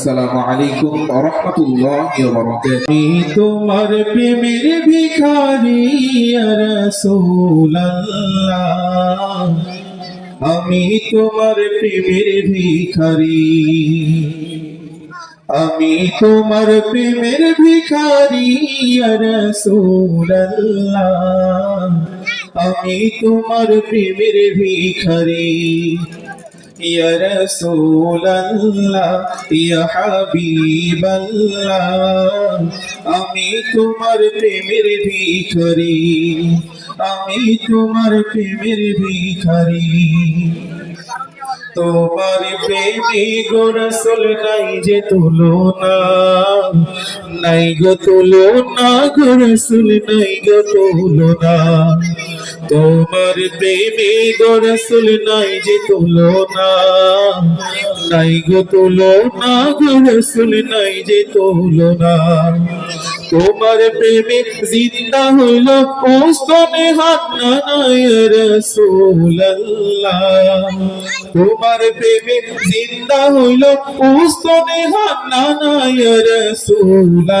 আসসালামু আলাইকুম ওয়া আমি তোমার প্রেমের ভিখারি ইয়া রাসূলুল্লাহ। আমি তোমার প্রেমের ভিখারি। আমি তোমার প্রেমের ভিখারি ইয়া রাসূলুল্লাহ। আমি তোমার প্রেমের ভিখারি। ইয়া রাসূলুল্লাহ ইয়া হাবিবাল্লাহ আমি তোমার প্রেমের ভিখারি, আমি তোমার প্রেমের ভিখারি। তোমার প্রেমে গো রসুল নাই যে তুলনা, নাই গো তুলনা গো রসুল, নাই গো তুলনা। তোমার প্রেমে গো রসুল নাই যে তুলনা। নাই গো তুলনা না রসুল নাই যে তুলনা। তোমার প্রেমে জিন্দা হইল ওস্তনে হাত না নাই রসুল্লাহ তোমার প্রেমে জিন্দা হইল ওস্তনে হাত না নাই রসুল্লাহ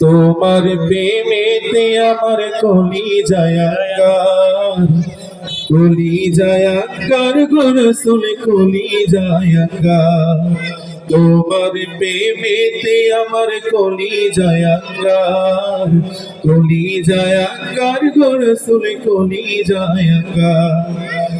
তোমার প্রেমেতে আমার কলি যায়াকার কলি যায়াকার গোরসুল কলি যায়াকার তোমার প্রেমেতে আমার কলি যায়াকার কলি যায়াকার গোরসুল কলি যায়াকার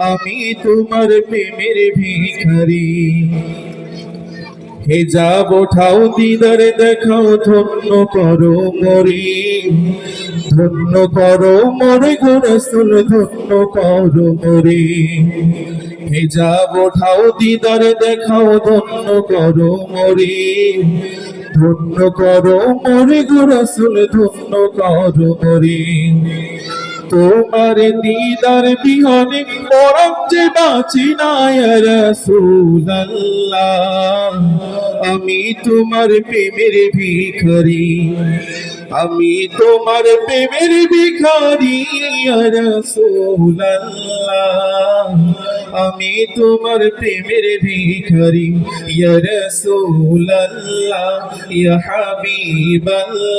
আমি তোমার প্রেমের ভিখারি। হেজাব ওঠাও, দিদার দেখাও, ধন্য করো মরি। ধন্য করো মরে গো রসুল ধন্য করো মরি। হেজাব ওঠাও, দিদার দেখাও, ধন্য করো মরি। ধন্য করো মরে গো রসুল ধন্য করো মরি। তোমার দিদার বিহনে পরম যে বাঁচি না রসুল্লাহ আমি তোমার প্রেমের ভিখারি, আমি তোমার প্রেমের ভিখারি রসুল্লাহ আমি তোমার প্রেমের ভিখারি রাসূলুল্লাহ। ইয়া হাবিবাল্লাহ।